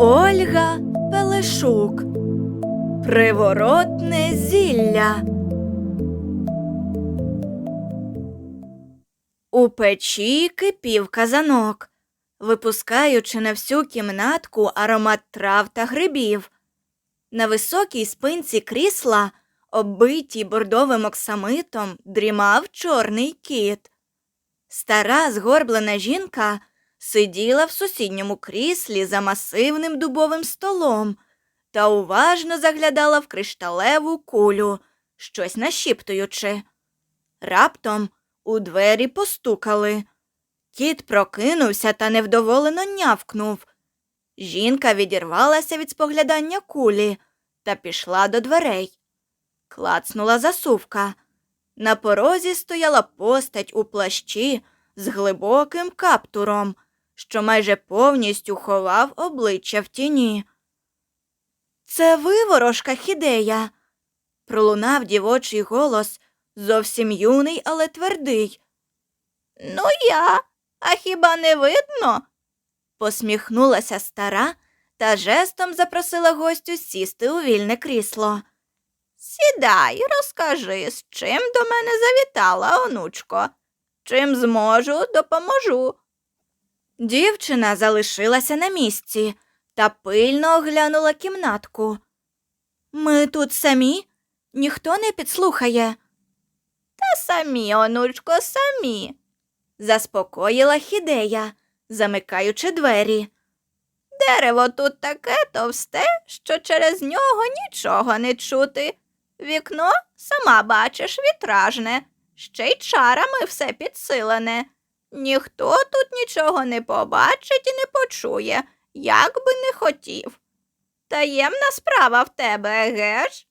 Ольга Пелешук. Приворотне зілля. У печі кипів казанок, випускаючи на всю кімнатку аромат трав та грибів. На високій спинці крісла, оббитій бордовим оксамитом, дрімав чорний кіт. Стара згорблена жінка сиділа в сусідньому кріслі за масивним дубовим столом та уважно заглядала в кришталеву кулю, щось нашіптуючи. Раптом у двері постукали. Кіт прокинувся та невдоволено нявкнув. Жінка відірвалася від споглядання кулі та пішла до дверей. Клацнула засувка. На порозі стояла постать у плащі з глибоким каптуром, що майже повністю ховав обличчя в тіні. Це ви, ворожка хідея? пролунав дівочий голос, зовсім юний, але твердий. Ну, я, а хіба не видно? посміхнулася стара та жестом запросила гостю сісти у вільне крісло. Сідай, розкажи, з чим до мене завітала, онучко. Чим зможу, допоможу. Дівчина залишилася на місці та пильно оглянула кімнатку. Ми тут самі? Ніхто не підслухає. Та самі, онучко, самі, заспокоїла хідея, замикаючи двері. Дерево тут таке товсте, що через нього нічого не чути. Вікно, сама бачиш, вітражне, ще й чарами все підсилене. Ніхто тут нічого не побачить і не почує, як би не хотів. Таємна справа в тебе, еге ж?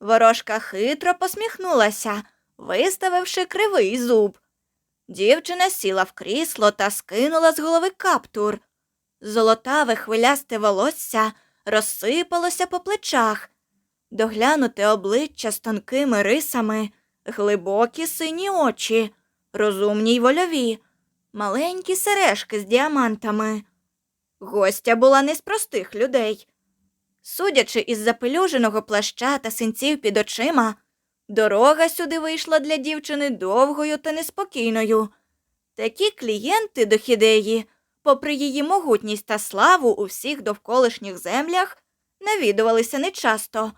Ворожка хитро посміхнулася, виставивши кривий зуб. Дівчина сіла в крісло та скинула з голови каптур. Золотаве хвилясте волосся розсипалося по плечах, доглянуте обличчя з тонкими рисами, глибокі сині очі, розумні й вольові, маленькі сережки з діамантами. Гостя була не з простих людей. Судячи із запелюженого плаща та синців під очима, дорога сюди вийшла для дівчини довгою та неспокійною. Такі клієнти до хідеї, попри її могутність та славу у всіх довколишніх землях, навідувалися нечасто.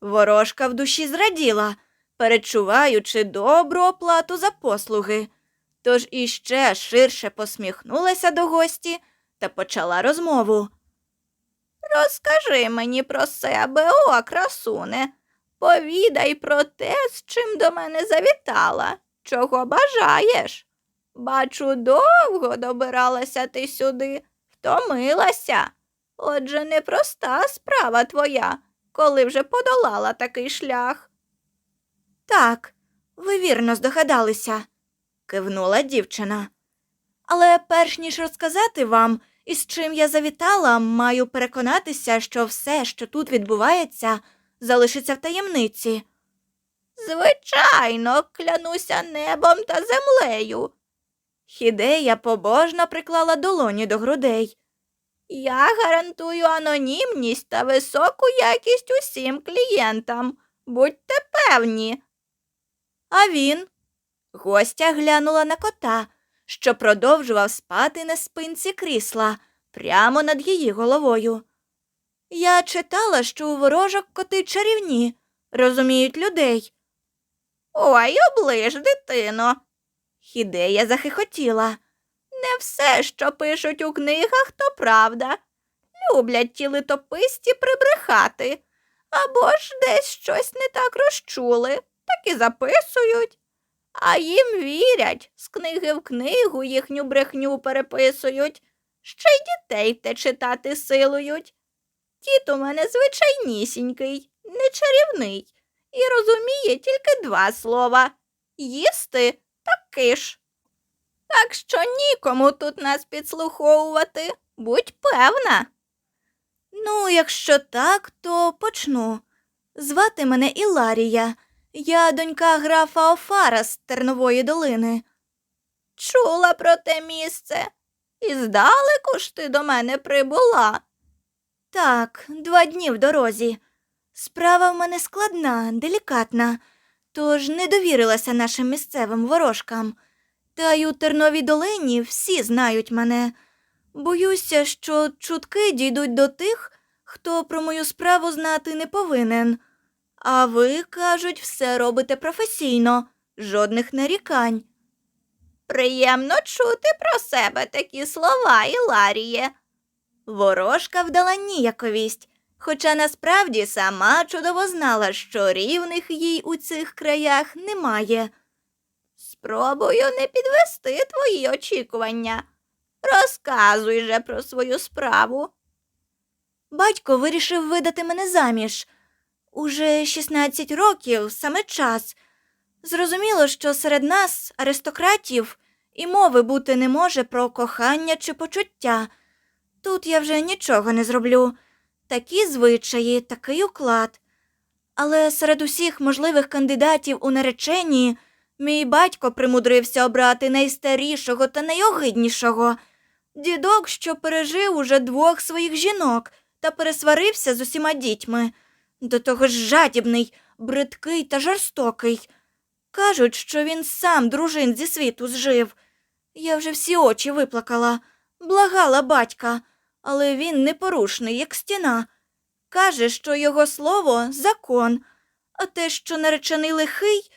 Ворожка в душі зраділа, перечуваючи добру оплату за послуги, тож іще ширше посміхнулася до гості та почала розмову. Розкажи мені про себе, о, красуне. Повідай про те, з чим до мене завітала, чого бажаєш. Бачу, довго добиралася ти сюди, втомилася. Отже, непроста справа твоя, коли вже подолала такий шлях. Так, ви вірно здогадалися, кивнула дівчина. Але перш ніж розказати вам, із чим я завітала, маю переконатися, що все, що тут відбувається, залишиться в таємниці. Звичайно, клянуся небом та землею. Хідея побожно приклала долоні до грудей. Я гарантую анонімність та високу якість усім клієнтам. Будьте певні. А він. Гостя глянула на кота, що продовжував спати на спинці крісла прямо над її головою. Я читала, що у ворожок коти чарівні, розуміють людей. Ой, оближ, дитино. Хідея захихотіла. Не все, що пишуть у книгах, то правда. Люблять ті литописці прибрехати. Або ж десь щось не так розчули, так і записують. А їм вірять, з книги в книгу їхню брехню переписують, ще й дітей те читати силують. Кіт у мене звичайнісінький, не чарівний, і розуміє тільки два слова їсти та киш. Так що нікому тут нас підслуховувати, будь певна. Ну, якщо так, то почну. Звати мене Іларія. Я донька графа Офара з Тернової долини. Чула про те місце. І здалеку ж ти до мене прибула. Так, два дні в дорозі. Справа в мене складна, делікатна, тож не довірилася нашим місцевим ворожкам. Та й у Терновій долині всі знають мене. Боюся, що чутки дійдуть до тих, хто про мою справу знати не повинен. А ви, кажуть, все робите професійно, жодних нарікань. Приємно чути про себе такі слова, Іларіє. Ворожка вдала ніяковість, хоча насправді сама чудово знала, що рівних їй у цих краях немає. Спробую не підвести твої очікування. Розказуй же про свою справу. Батько вирішив видати мене заміж. Уже 16 років, саме час. Зрозуміло, що серед нас, аристократів, і мови бути не може про кохання чи почуття. Тут я вже нічого не зроблю. Такі звичаї, такий уклад. Але серед усіх можливих кандидатів у наречені мій батько примудрився обрати найстарішого та найогиднішого. Дідок, що пережив уже двох своїх жінок та пересварився з усіма дітьми. До того ж жадібний, бридкий та жорстокий. Кажуть, що він сам дружин зі світу зжив. Я вже всі очі виплакала, благала батька, але він непорушний, як стіна. Каже, що його слово закон, а те, що наречений лихий,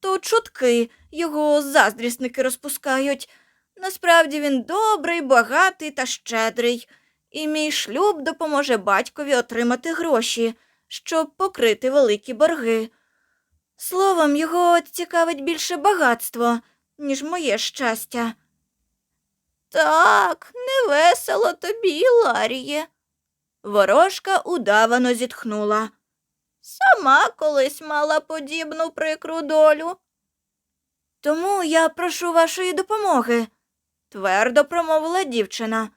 то чутки його заздрісники розпускають. Насправді він добрий, багатий та щедрий, і мій шлюб допоможе батькові отримати гроші, щоб покрити великі борги. Словом, його цікавить більше багатство, ніж моє щастя. Так, невесело тобі, Ларіє. Ворожка удавано зітхнула. Сама колись мала подібну прикру долю. Тому я прошу вашої допомоги, твердо промовила дівчина.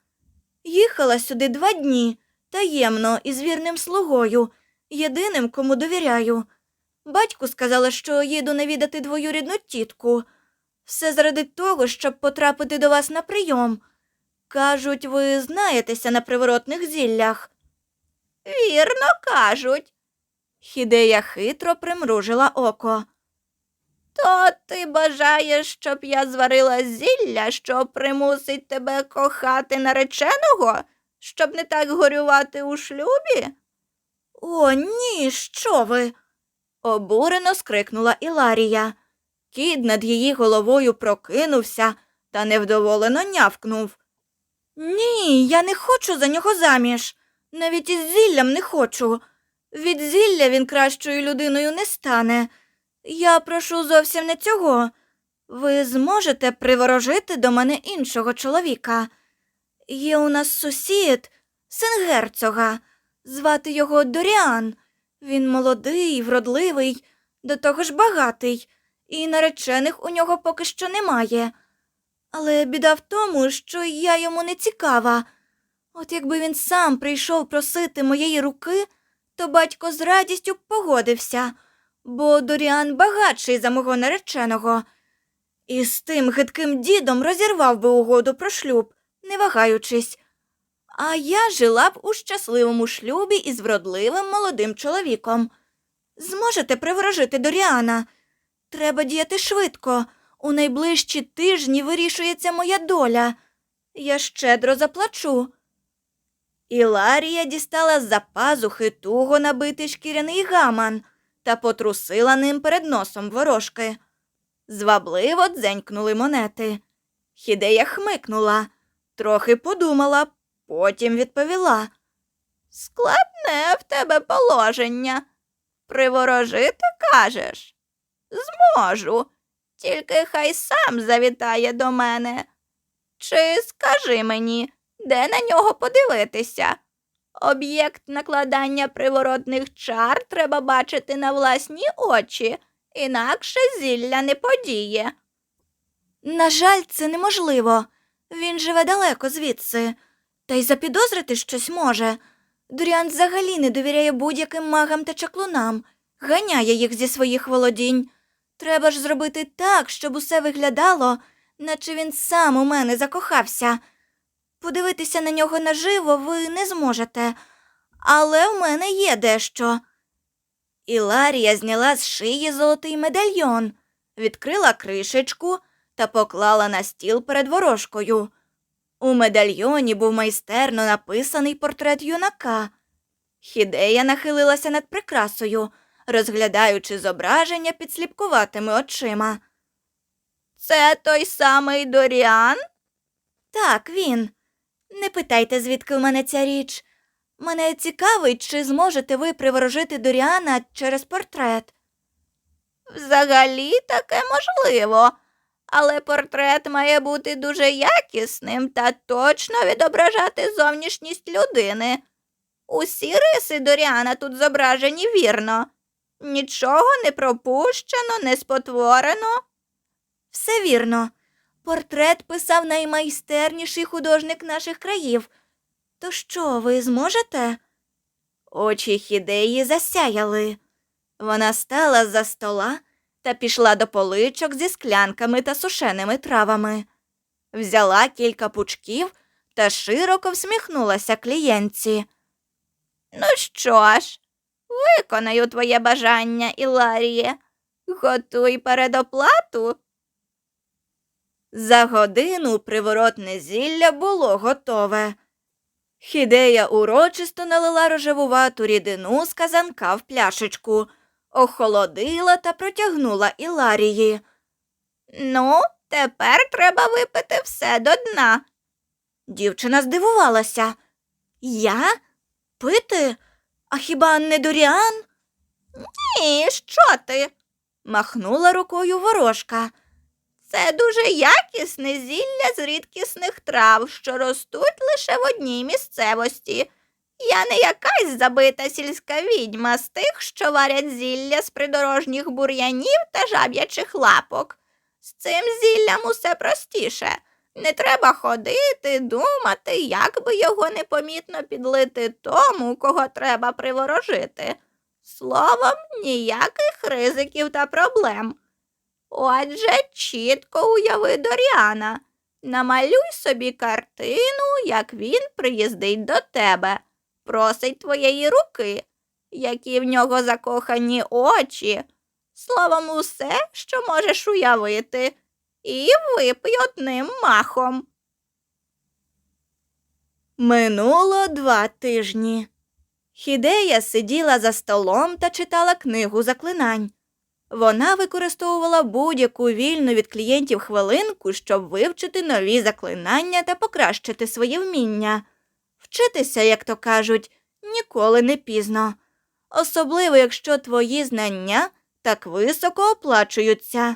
Їхала сюди два дні, таємно із вірним слугою, єдиним, кому довіряю. Батьку сказала, що їду навідати двоюрідну тітку. Все заради того, щоб потрапити до вас на прийом. Кажуть, ви знаєтеся на приворотних зіллях. Вірно, кажуть. Хідея хитро примружила око. То ти бажаєш, щоб я зварила зілля, що примусить тебе кохати нареченого, щоб не так горювати у шлюбі? О, ні, що ви? обурено скрикнула Іларія. Кіт над її головою прокинувся та невдоволено нявкнув. Ні, я не хочу за нього заміж. Навіть із зіллям не хочу. Від зілля він кращою людиною не стане. Я прошу зовсім не цього. Ви зможете приворожити до мене іншого чоловіка. Є у нас сусід, син герцога, звати його Доріан. Він молодий, вродливий, до того ж багатий, і наречених у нього поки що немає. Але біда в тому, що я йому не цікава. От якби він сам прийшов просити моєї руки, то батько з радістю погодився, бо Доріан багатший за мого нареченого. І з тим гидким дідом розірвав би угоду про шлюб, не вагаючись. А я жила б у щасливому шлюбі із вродливим молодим чоловіком. Зможете приворожити Доріана? Треба діяти швидко. У найближчі тижні вирішується моя доля. Я щедро заплачу. Іларія дістала з-за пазухи туго набитий шкіряний гаман та потрусила ним перед носом ворожки. Звабливо дзенькнули монети. Хідея хмикнула, трохи подумала, потім відповіла. Складне в тебе положення. Приворожити кажеш? Зможу, тільки хай сам завітає до мене. Чи скажи мені, де на нього подивитися? Об'єкт накладання приворотних чар треба бачити на власні очі, інакше зілля не подіє. На жаль, це неможливо. Він живе далеко звідси, та й запідозрити щось може. Доріан взагалі не довіряє будь-яким магам та чаклунам, ганяє їх зі своїх володінь. Треба ж зробити так, щоб усе виглядало, наче він сам у мене закохався. подивитися на нього наживо ви не зможете, але в мене є дещо. Іларія зняла з шиї золотий медальйон, відкрила кришечку та поклала на стіл перед ворожкою. У медальйоні був майстерно написаний портрет юнака. Хідея нахилилася над прикрасою, розглядаючи зображення під сліпкуватими очима. Це той самий Доріан? Так, він. Не питайте, звідки в мене ця річ. Мене цікавить, чи зможете ви приворожити Доріана через портрет. Взагалі таке можливо, але портрет має бути дуже якісним та точно відображати зовнішність людини. Усі риси Доріана тут зображені вірно. Нічого не пропущено, не спотворено. Все вірно. Портрет писав наймайстерніший художник наших країв. То що, ви зможете? Очі хідеї засяяли. Вона стала за стола та пішла до поличок зі склянками та сушеними травами. Взяла кілька пучків та широко всміхнулася клієнтці. Ну що ж, виконаю твоє бажання, Іларіє. Готуй передоплату. За годину приворотне зілля було готове. Хідея урочисто налила рожевувату рідину з казанка в пляшечку, охолодила та протягнула Іларії. Ну, тепер треба випити все до дна. Дівчина здивувалася. Я? Пити? А хіба не Доріан? Ні, що ти? махнула рукою ворожка. Це дуже якісне зілля з рідкісних трав, що ростуть лише в одній місцевості. Я не якась забита сільська відьма з тих, що варять зілля з придорожніх бур'янів та жаб'ячих лапок. З цим зіллям усе простіше. Не треба ходити, думати, як би його непомітно підлити тому, кого треба приворожити. Словом, ніяких ризиків та проблем. Отже, чітко уяви Доріана. Намалюй собі картину, як він приїздить до тебе, просить твоєї руки, які в нього закохані очі. Словом, усе, що можеш уявити, і випий одним махом. Минуло два тижні. Хідея сиділа за столом та читала книгу заклинань. Вона використовувала будь-яку вільну від клієнтів хвилинку, щоб вивчити нові заклинання та покращити своє вміння. Вчитися, як то кажуть, ніколи не пізно, особливо якщо твої знання так високо оплачуються.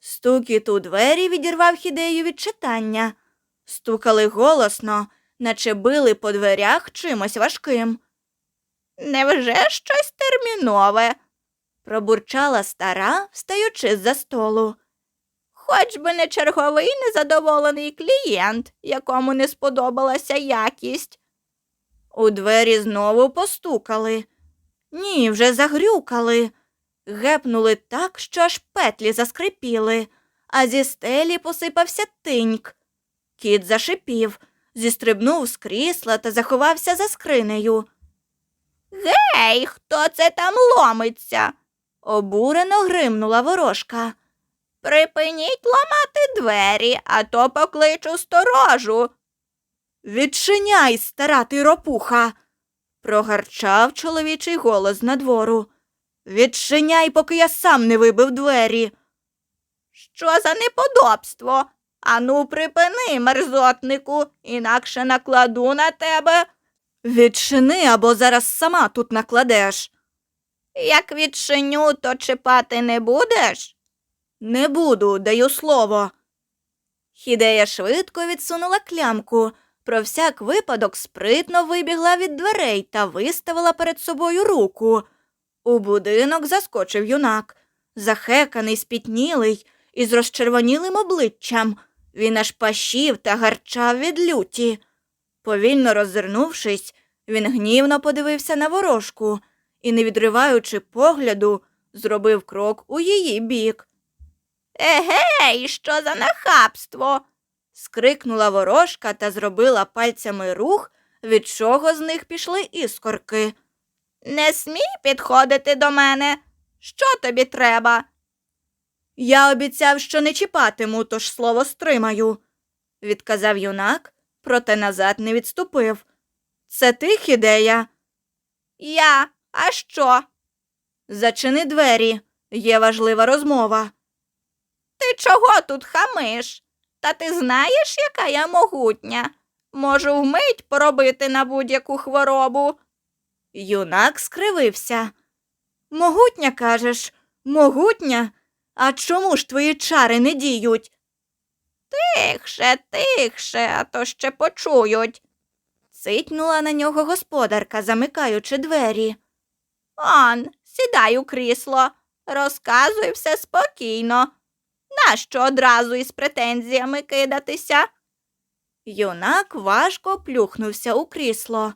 Стукіт у двері відірвав хідею від читання. Стукали голосно, наче били по дверях чимось важким. Невже щось термінове? пробурчала стара, встаючи з-за столу. Хоч би не черговий незадоволений клієнт, якому не сподобалася якість. У двері знову постукали. Ні, вже загрюкали. Гепнули так, що аж петлі заскрипіли, а зі стелі посипався тиньк. Кіт зашипів, зістрибнув з крісла та заховався за скринею. Гей, хто це там ломиться? обурено гримнула ворожка. Припиніть ламати двері, а то покличу сторожу. Відчиняй, стара ти ропуха, прогарчав чоловічий голос надвору. Відчиняй, поки я сам не вибив двері. Що за неподобство? Ану, припини, мерзотнику, інакше накладу на тебе. Відчини або зараз сама тут накладеш. Як відчиню, то чіпати не будеш? Не буду, даю слово. Хідея швидко відсунула клямку, про всяк випадок спритно вибігла від дверей та виставила перед собою руку. У будинок заскочив юнак, захеканий, спітнілий, із розчервонілим обличчям. Він аж пащів та гарчав від люті. Повільно роззирнувшись, він гнівно подивився на ворожку і, не відриваючи погляду, зробив крок у її бік. Егей, що за нахабство? скрикнула ворожка та зробила пальцями рух, від чого з них пішли іскорки. Не смій підходити до мене. Що тобі треба? Я обіцяв, що не чіпатиму, тож слово стримаю, відказав юнак, проте назад не відступив. Це ти, ідея? Я, а що? Зачини двері, є важлива розмова. Ти чого тут хамиш? Та ти знаєш, яка я могутня? Можу вмить поробити на будь-яку хворобу. Юнак скривився. Могутня, кажеш, могутня? А чому ж твої чари не діють? Тихше, тихше, а то ще почують. Цитнула на нього господарка, замикаючи двері. Он, сідай у крісло, розказуй все спокійно. Нащо одразу із претензіями кидатися? Юнак важко плюхнувся у крісло.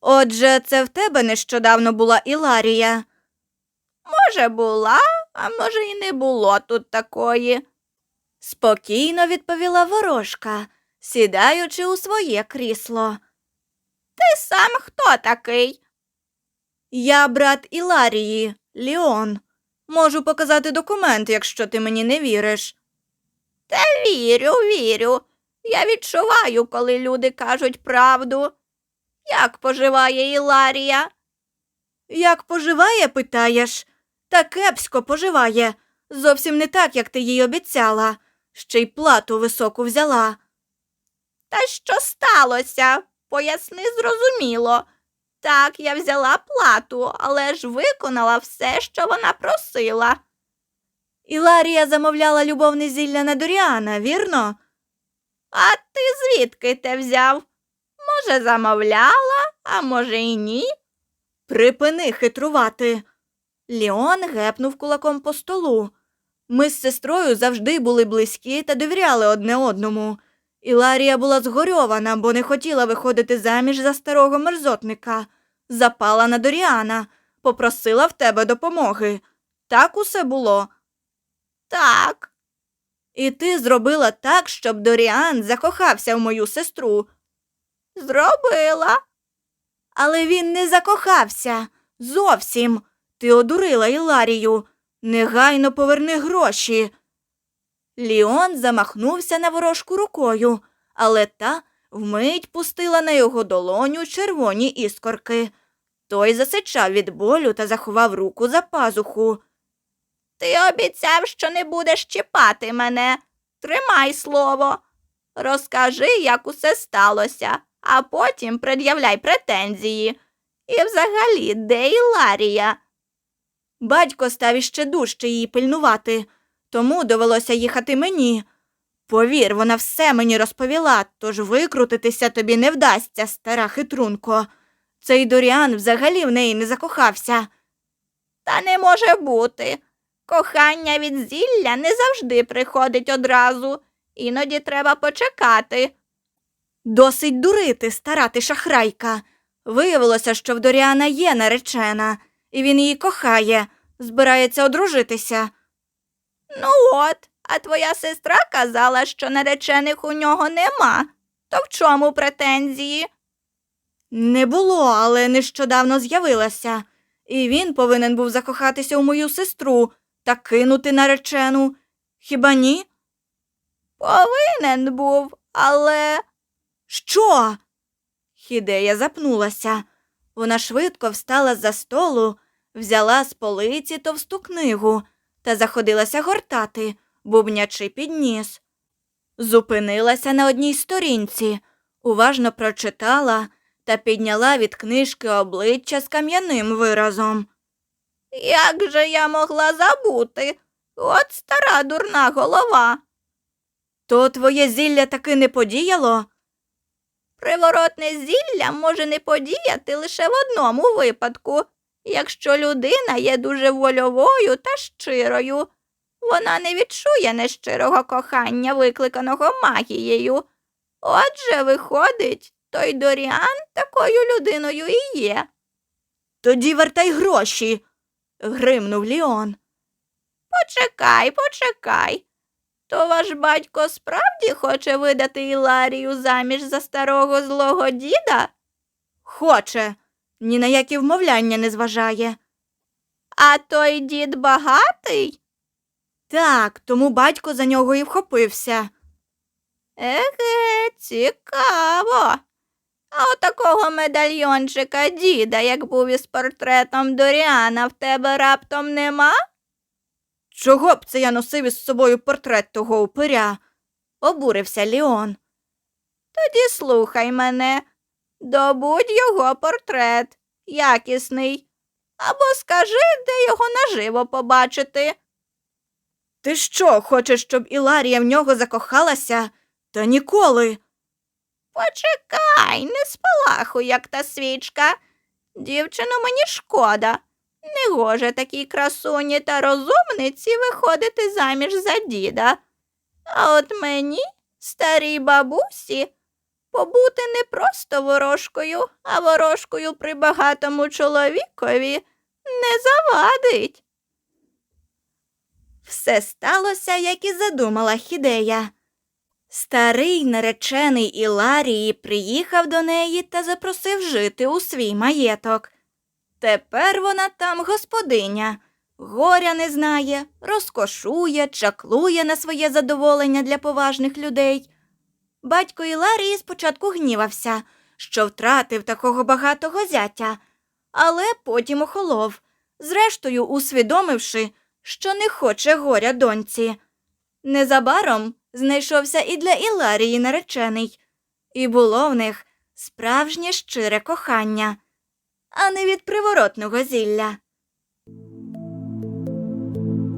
Отже, це в тебе нещодавно була Іларія. Може, була, а може, і не було тут такої. Спокійно відповіла ворожка, сідаючи у своє крісло. Ти сам хто такий? Я брат Іларії, Ліон. Можу показати документ, якщо ти мені не віриш. Та вірю, вірю. Я відчуваю, коли люди кажуть правду. Як поживає Іларія? Як поживає, питаєш? Та кепсько поживає. Зовсім не так, як ти їй обіцяла. Ще й плату високу взяла. Та що сталося? Поясни зрозуміло. Так, я взяла плату, але ж виконала все, що вона просила. Іларія замовляла любовне зілля на Доріана, вірно? А ти звідки те взяв? Може, замовляла, а може, й ні? Припини хитрувати. Ліон гепнув кулаком по столу. Ми з сестрою завжди були близькі та довіряли одне одному. Іларія була згорьована, бо не хотіла виходити заміж за старого мерзотника. Запала на Доріана, попросила в тебе допомоги. Так усе було. Так. І ти зробила так, щоб Доріан закохався в мою сестру. Зробила. Але він не закохався. Зовсім. Ти одурила Іларію. Негайно поверни гроші. Ліон замахнувся на ворожку рукою, але та вмить пустила на його долоню червоні іскорки. Той засичав від болю та заховав руку за пазуху. Ти обіцяв, що не будеш чіпати мене. Тримай слово. Розкажи, як усе сталося, а потім пред'являй претензії. І взагалі, де Іларія? Батько став іще дужче її пильнувати, тому довелося їхати мені. Повір, вона все мені розповіла, тож викрутитися тобі не вдасться, стара хитрунко. Цей Доріан взагалі в неї не закохався. Та не може бути. Кохання від зілля не завжди приходить одразу, іноді треба почекати. Досить дурити, стара ти шахрайка. Виявилося, що в Доріана є наречена, і він її кохає, збирається одружитися. Ну от, а твоя сестра казала, що наречених у нього нема. То в чому претензії? Не було, але нещодавно з'явилася. І він повинен був закохатися у мою сестру та кинути наречену. Хіба ні? Повинен був, але. Що? Хідея запнулася. Вона швидко встала за столу, взяла з полиці товсту книгу та заходилася гортати, бубнячи під ніс. Зупинилася на одній сторінці, уважно прочитала та підняла від книжки обличчя з кам'яним виразом. Як же я могла забути? От стара дурна голова. То твоє зілля таки не подіяло? Приворотне зілля може не подіяти лише в одному випадку, якщо людина є дуже вольовою та щирою. Вона не відчує нещирого кохання, викликаного магією. Отже, виходить, той Доріан такою людиною і є. Тоді вертай гроші, гримнув Ліон. Почекай, почекай. То ваш батько справді хоче видати Іларію заміж за старого злого діда? Хоче, ні на які вмовляння не зважає. А той дід багатий? Так, тому батько за нього і вхопився. Еге, цікаво. А отакого медальйончика діда, як був із портретом Доріана, в тебе раптом нема? Чого б це я носив із собою портрет того упиря? обурився Ліон. Тоді слухай мене, добудь його портрет, якісний, або скажи, де його наживо побачити. Ти що, хочеш, щоб Іларія в нього закохалася? Та ніколи. Почекай, не спалахуй, як та свічка. Дівчину мені шкода. Не гоже такій красуні та розумниці виходити заміж за діда. А от мені, старій бабусі, побути не просто ворожкою, а ворожкою при багатому чоловікові не завадить. Все сталося, як і задумала Хідея. Старий наречений Іларії приїхав до неї та запросив жити у свій маєток. Тепер вона там господиня, горя не знає, розкошує, чаклує на своє задоволення для поважних людей. Батько Іларії спочатку гнівався, що втратив такого багатого зятя, але потім охолов, зрештою усвідомивши, що не хоче горя доньці. Незабаром знайшовся і для Іларії наречений, і було в них справжнє щире кохання, а не від приворотного зілля.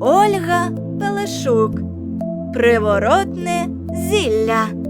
Ольга Пелешук Приворотне зілля